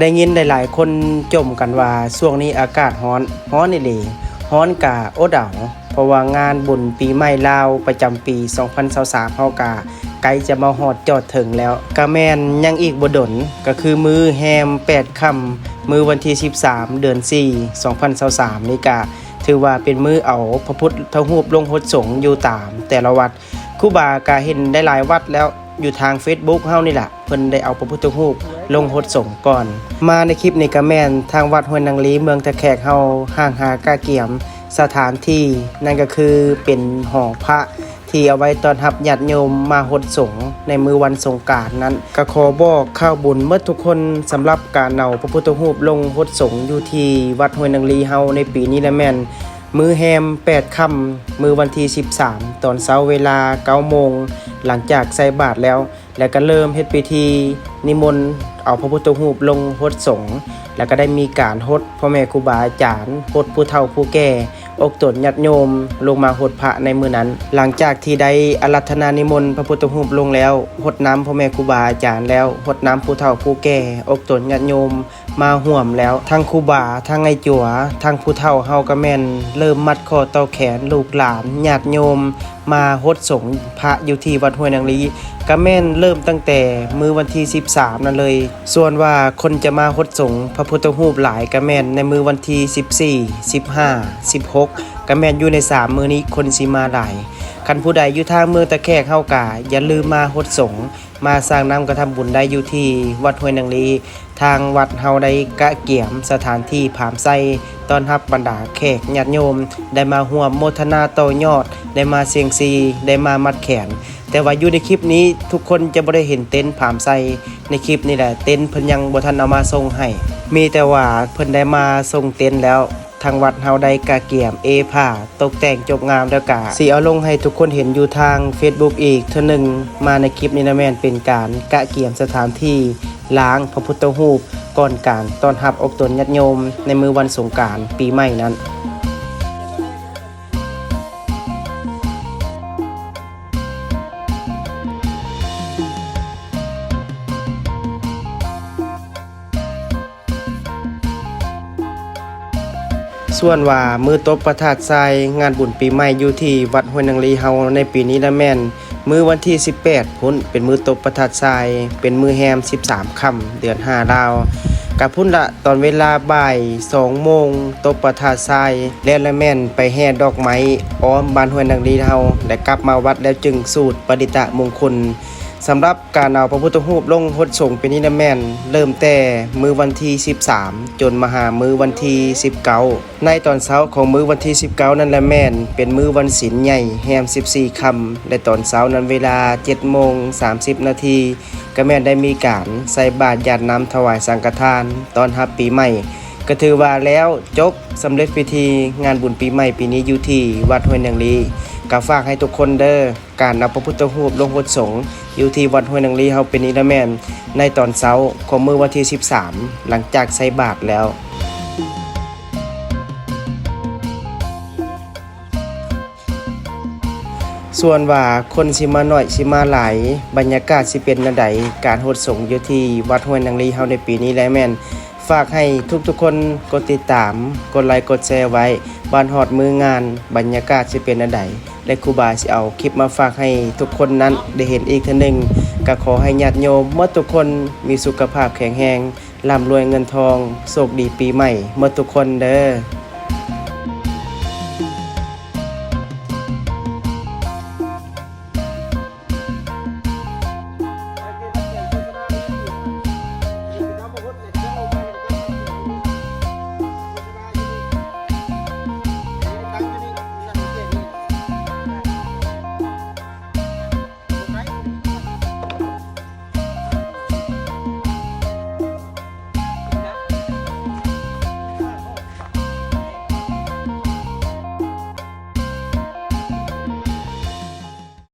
ได้ยินหลายๆคนจมกันว่าช่วงนี้อากาศร้อนร้อนนี่เลยร้อนกะอดเอาเพราะว่างานบุญปีใหม่ลาวประจำปี 2023เฮากะใกล้จะมาฮอดจอดถึงแล้วกะแมนยังอีกบดนก็คือมือแฮม 8คำมือวันที่ 13 เดือน 4 2023 นี่กะถือว่าเป็นมือเอาพระพุทธรูปลงหดสงอยู่ตาม แต่ละวัดครูบากะเห็นได้หลายวัดแล้วอยู่ทาง Facebook เฮานี่แหละเพิ่นได้เอาพระพุทธรูป ลงหดสงก่อน มาในคลิปนี้ก็แม่นทางวัดห้วยนางลีเมืองตะแคกเฮาห่างหากาเกียมสถานที่นั่นก็คือเป็นหอพระที่เอาไว้ตอนรับญาติโยมมาหดสงในมือวันสงกานต์นั้นก็ขอบอกข้าวบุญเมื่อทุกคนสำหรับการเอาพระพุทธรูปลงหดสงอยู่ที่วัดห้วยนางลีเฮาในปีนี้และแม่นมือแฮม 8 ค่ำมือวันที่ 13 ตอนเช้าเวลา9โมง หลังจากใส่บาตรแล้ว แล้วก็เริ่มเฮ็ดพิธีนิมนต์ เอาพระพุทธรูปลงหดสงฆ์แล้วก็ได้มีการหดพ่อแม่ครูบาอาจารย์หดผู้เฒ่าผู้แก่อกตนญาติโยมลงมาหดพระในมือนั้น หลังจากที่ได้อารัธนานิมนต์พระพุทธรูปลงแล้วหดน้ำพ่อแม่ครูบาอาจารย์แล้วหดน้ำผู้เฒ่าผู้แก่อกตนญาติโยมมาห่วมแล้ว ทั้งคูบาทั้งไอจัวทั้งผู้เฒ่าเฮาก็แม่น เริ่มมัดคอต่อแขนลูกหลานญาติโยม มาฮดสงพระอยู่ที่วัดห้วยนางลีก็แม่นเริ่มตั้งแต่มือวันที่ 13 นั่นเลย ส่วนว่าคนจะมาฮดสงพระพุทธรูปหลายก็แม่นในมือวันที่ 14 15 16ก็แม่นอยู่ใน 3 มือนี้คนสิมาหลาย คันผู้ใดอยู่ทางเมืองตะแคกเฮากาอย่าลืมมาฮดสงฆ์มาสร้างน้ำกระทำบุญได้อยู่ที่วัดห้วยนางลีทางวัดเฮาได้กะเกี่ยมสถานที่ผามไส้ต้อนรับบรรดาแขกญาติโยม ได้มาห่วมโมทนาต่อยอด ได้มาเสียงซีได้มามัดแขน แต่ว่าอยู่ในคลิปนี้ทุกคนจะบ่ได้เห็นเต็นท์ผามไส้ในคลิปนี่แหละเต็นท์เพิ่นยังบ่ทันเอามาส่งให้มีแต่ว่าเพิ่นได้มาส่งเต็นท์แล้ว ทางวัดเฮาได้กาเกี่ยมเอผ้าตกแต่งจบงามแล้วกะสีเอาลงให้ทุกคนเห็นอยู่ทาง Facebook อีกเท่านึงมาในคลิปนี้นะแม่นเป็นการกะเกี่ยมสถานที่ล้างพระพุทธรูปก่อนการต้อนรับอกตนญาติโยมในมือวันสงการปีใหม่นั้น ส่วนว่ามือตบประทาดทรายงานบุญปีใหม่อยู่ที่วัดห้วยนางลีเฮาในปีนี้ละแม่น มือวันที่ 18พุ่นเป็นมือตบประทาดทราย เป็นมือแฮม 13ค่ำเดือน5ดาวกับพุ่นละตอนเวลาบ่าย2โมงตบประทาดทรายและละแม่นไปแห่ดอกไม้อ้อมบ้านห้วยนางลีเฮาและกลับมาวัดแล้วจึงสูตรประดิตะมงคล สำหรับการเอาพระพุทธรูปลงหดส่งเป็นนินแมนเริ่มแต่มือวันที่ 13 จนมาหามือวันที่ 19 ในตอนเช้าของมือวันที่ 19 นั่นแหละแมนเป็นมือวันศีลใหญ่แฮม 14คำและตอนเช้านั้นเวลา7โมง30 นาทีก็แม่นได้มีการใส่บาตรหยาดน้ำถวายสังฆทาน ตอนรับปีใหม่ก็ถือว่าแล้วจบสำเร็จพิธีงานบุญปีใหม่ปีนี้อยู่ที่วัดห้วยนางลี ก็ฝากให้ทุกคนเด้อการนำพระพุทธรูปลงหดสงฆ์อยู่ที่วัดห้วยนางลีเฮาเป็นนิรแมนในตอนเช้าของมือวันที่ 13 หลังจากใส่บาตรแล้วส่วนว่าคนสิมาหน่อยสิมาหลายบรรยากาศสิเป็นจังใดการโหดสงฆ์อยู่ที่วัดห้วยนางลีเฮาในปีนี้และแม่น ฝากให้ทุกๆคนกดติดตาม กดไลค์กดแชร์ไว้ บ้านหอดมืองานบรรยากาศจะเป็นอันใดและครูบาสิเอาคลิปมาฝากให้ทุกคนนั้นได้เห็นอีกเทีหนึ่งก็ขอให้ญาติโยมเมื่อทุกคนมีสุขภาพแข็งแรงร่ำรวยเงินทองโชคดีปีใหม่เมื่อทุกคนเด้อ